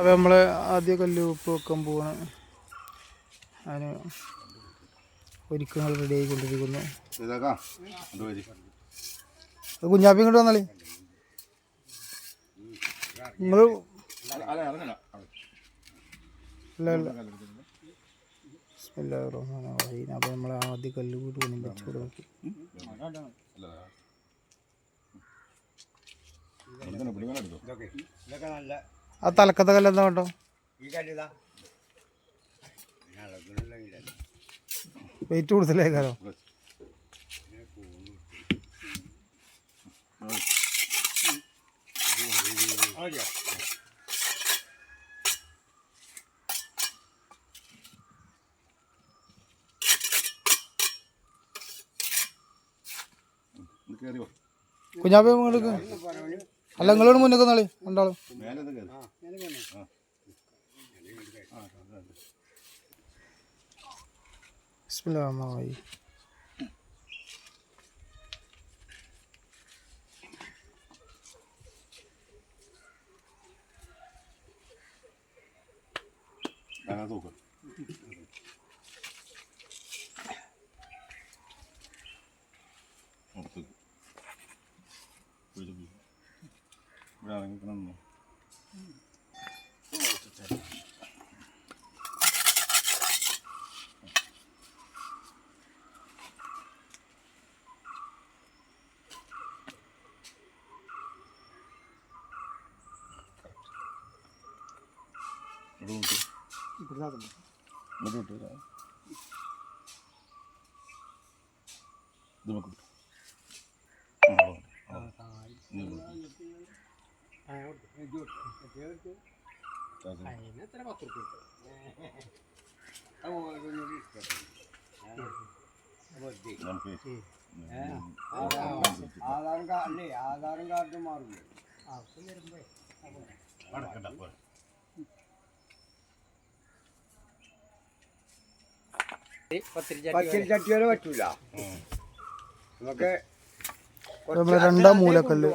അപ്പോൾ നമ്മൾ ആദ്യം കല്ല് ഉപ്പ് വെക്കാൻ പോവാണ്. അതിന് ഒരുക്കങ്ങൾ റെഡി ആയിക്കൊണ്ടിരിക്കുന്നു. കുഞ്ഞാപ്പി ഇങ്ങോട്ട് വന്നാലേ. നിങ്ങൾ അല്ല അല്ല അപ്പോൾ നമ്മൾ ആദ്യ കല്ല് കൂട്ട് വന്ന് വെച്ച് കൊടുക്കി നല്ല ആ തലക്കത്തെ കല്ല് എന്താ കണ്ടോ വെയിറ്റ് കൂടുതലേക്കാലോ കുഞ്ഞാബേ നിങ്ങൾക്ക് അല്ല നിങ്ങളോട് മുന്നേക്ക് നാളെ രണ്ടാളും. ഇത് കയറി ആധാരം കാർഡ് ആധാരം കാർഡ് മാറുന്നു ആവശ്യം വരുമ്പോഴേ പറ്റൂല. രണ്ടാം മൂലക്കല്ല്.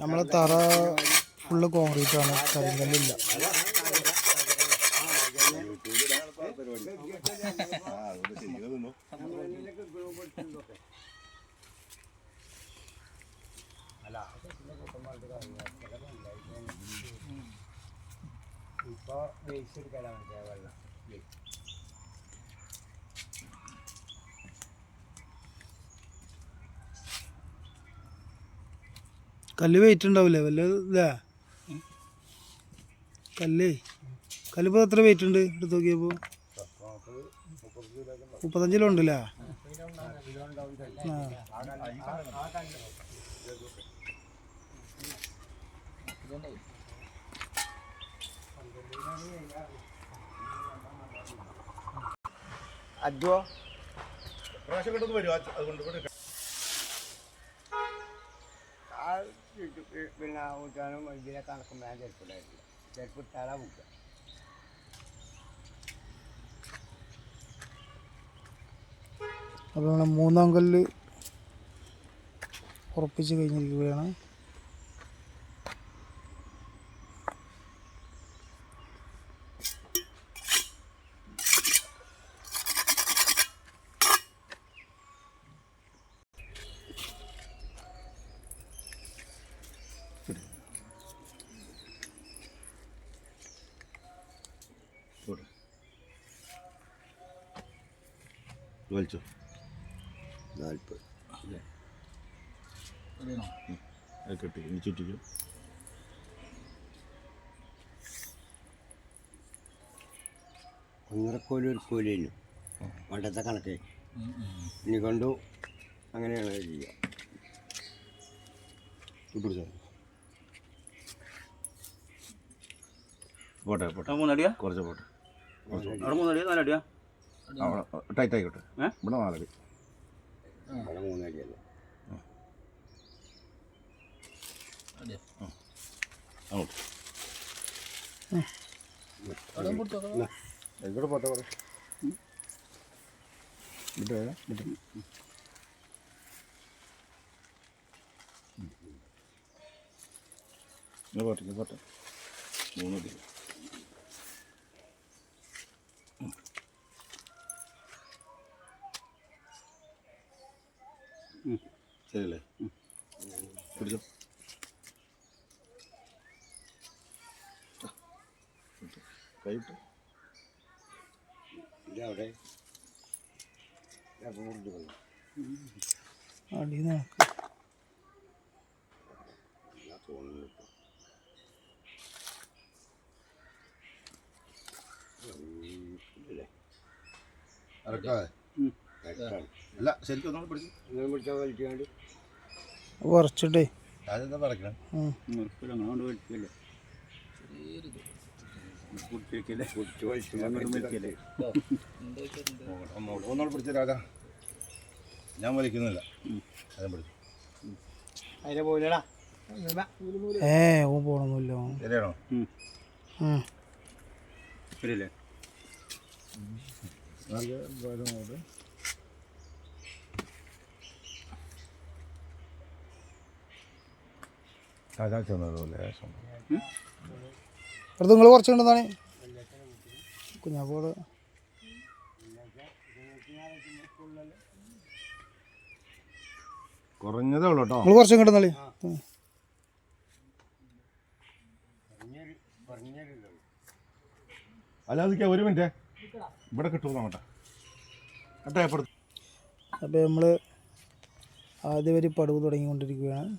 നമ്മളെ തറ ഫുള്ള് കോൺക്രീറ്റ് ആണ്. കരിങ്കല്ലില്ല. അല്ല കല്ല് വെയിറ്റ് ഉണ്ടാവില്ലേ വല്ല ഇതാ? കല്ലേ. കല്ല് ഇപ്പോൾ എത്ര വെയിറ്റ് ഉണ്ട്? എടുത്ത് നോക്കിയപ്പോൾ മുപ്പത്തഞ്ച് ഉണ്ടല്ലേ? ആ. അദ്വോ പ്രാവശ്യം കൊണ്ടൊന്ന് വരും. അത് അതുകൊണ്ട് ഇവിടെ പിന്നെ ഊറ്റാനും ഇതിനെ കണക്കും ഞാൻ ചെരുപ്പിടായിരുന്നു ചെരുപ്പിട്ടാലാ മുക്കുക അപ്പോൾ നമ്മൾ മൂന്നാം കല്ല് ഉറപ്പിച്ച് കഴിഞ്ഞിരിക്കുകയാണ്. വലിച്ചോ നാൽപ്പത്. അത് കെട്ടി ഇനി ചുറ്റിക്കോ. ഒന്നര കോലും ഒരു കോലിനു. പണ്ടത്തെ കണക്ക്. ഇനി കൊണ്ടു അങ്ങനെയാണ് ചെയ്യുക. പോട്ടെ പോട്ടെ. മൂന്നടിയാ? കുറച്ച് പോട്ടെ. അവിടെ മൂന്നടിയാ? നാലടിയാ? ടൈറ്റായിക്കോട്ടെ ഇവിടെ നാലടി പോട്ടെ പോട്ടെ പോട്ടെ പോട്ടെ. മൂന്ന് തീയതി ഇപ്പോൾ അവിടെ. അല്ല ശരിക്കും ഒന്നും പിടിച്ചു കുറച്ചിട്ടേ. അതെന്താ ഉം. കുട്ടിക്കില്ലേ പിടിച്ച് രാജാ. ഞാൻ വലിക്കുന്നില്ല. അതും പിടിച്ചു അതിനെ പോലെടാ. ഏ ഓ പോണൊന്നുമില്ല ശരിയാണോ. ശരിയല്ലേ? രാജാ ചെന്നതുപോലെ അടുത്ത് നിങ്ങൾ കുറച്ചുണ്ടെന്നാണ് കുഞ്ഞാപ്പോട് കുറഞ്ഞതേ ഉള്ളൂ കേട്ടോ. നിങ്ങൾ കുറച്ചും കിട്ടുന്നാളി പറഞ്ഞൊരു പറഞ്ഞൊരു അല്ല അതിക്കാ ഒരു മിനിറ്റ്. ഇവിടെ കിട്ടുമോ അങ്ങോട്ടെ കേട്ടോ. അപ്പോൾ നമ്മൾ ആദ്യം ഒരു പടവ് തുടങ്ങിക്കൊണ്ടിരിക്കുകയാണ്.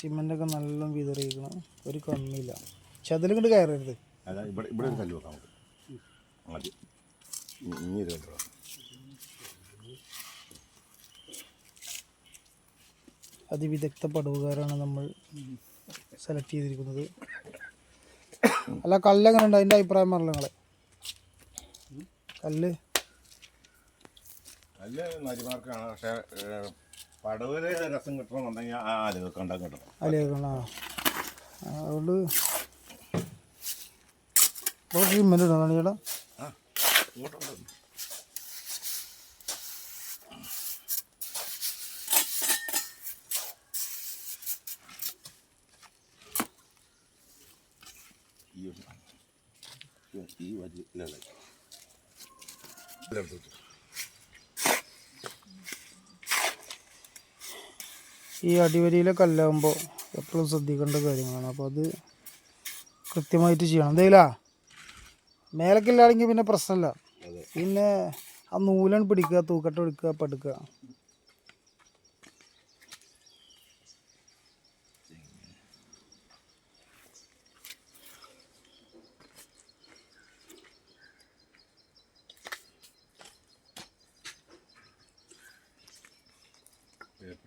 സിമെന്റൊക്കെ നല്ല വിതറിയിക്കണം ഒരു കമ്മിയില്ല. ചതിലും കൊണ്ട് കയറരുത്. അല്ല ഇവിടെ ഇവിടെ ഒരു കല്ല് വെക്കാം നമുക്ക്. മതി. ഇനി- ഇനി ഇത് കണ്ടോ? അതിവിദഗ്ധ പടവുകാരാണ് നമ്മൾ സെലക്ട് ചെയ്തിരിക്കുന്നത്. അല്ല കല്ല് എങ്ങനെ ഉണ്ട് അതിന്റെ അഭിപ്രായം പറഞ്ഞല്ലോ നിങ്ങളെ? കല്ല്? കല്ല് നരിമാർക്കാണ്. പക്ഷേ പടവിൽ രസം കിട്ടണമെന്നുണ്ടെങ്കിൽ ആ ആലുകൾക്ക് ഉണ്ടാകും കിട്ടണം. അലിയേക്കണം അതുകൊണ്ട് ഇടണം ആ ഇങ്ങോട്ടുണ്ട് ഈ ഈ വരി ഇല്ല ഇതെടുത്തു ഈ അടിവരിയിലെ കല്ലാകുമ്പോൾ എപ്പോഴും ശ്രദ്ധിക്കേണ്ട കാര്യങ്ങളാണ്. അപ്പോൾ അത് കൃത്യമായിട്ട് ചെയ്യണം. എന്തെങ്കിലാ മേലക്കില്ലാണെങ്കിൽ പിന്നെ പ്രശ്നമില്ല. പിന്നെ ആ നൂലാണ് പിടിക്കുക തൂക്കട്ട എടുക്കുക പടുക്കുക.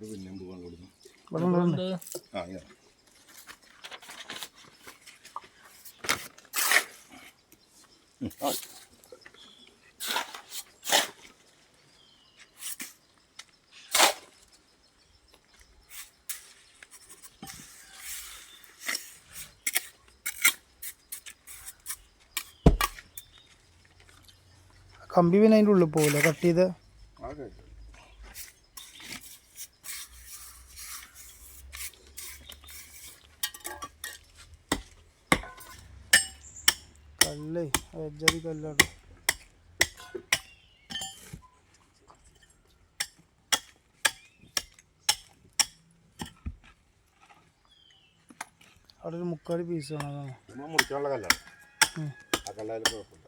പേപ്പർ പിന്നെയും കൊടുക്കും. ആ ഇങ്ങനെ. കമ്പി പിന്നെ അതിന്റെ ഉള്ളിൽ പോകില്ല കട്ട് ചെയ്ത് അതെ. കല്ലേ വെജറി കല്ലാണ്. അവിടെ ഒരു മുക്കാൽ പീസ് മുറിക്കാനുള്ള കല്ലാണ്. ആ കല്ലായാലും കുഴപ്പമില്ല.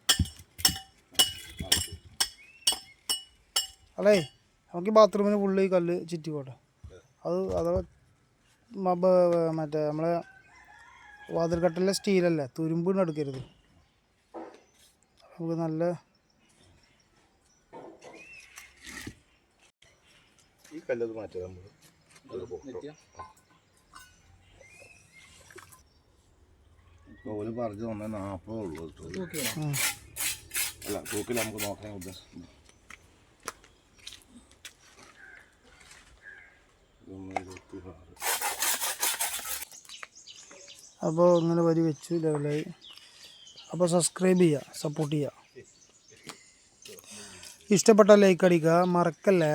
അല്ലേ നമുക്ക് ഈ ബാത്റൂമിന് ഫുള്ള് ഈ കല്ല് ചുറ്റി പോട്ടെ. അത് അഥവാ മറ്റേ നമ്മളെ വാതിൽക്കട്ടിലെ സ്റ്റീലല്ലേ തുരുമ്പിന് എടുക്കരുത്. നമുക്ക് നല്ല ഈ കല്ലത് മാറ്റാം നമ്മൾ ഓൽ പറഞ്ഞു തന്നെ നാൽപ്പതേ ഉള്ളൂ അല്ല തൂക്കിൽ നമുക്ക് നോക്കാൻ ഉദ്ദേശം. അപ്പോൾ ഇങ്ങനെ വരി വെച്ചു ലെവലായി അപ്പോൾ സബ്സ്ക്രൈബ് ചെയ്യുക സപ്പോർട്ട് ചെയ്യുക. ഇഷ്ടപ്പെട്ട ലൈക്ക് അടിക്കുക മറക്കല്ലേ?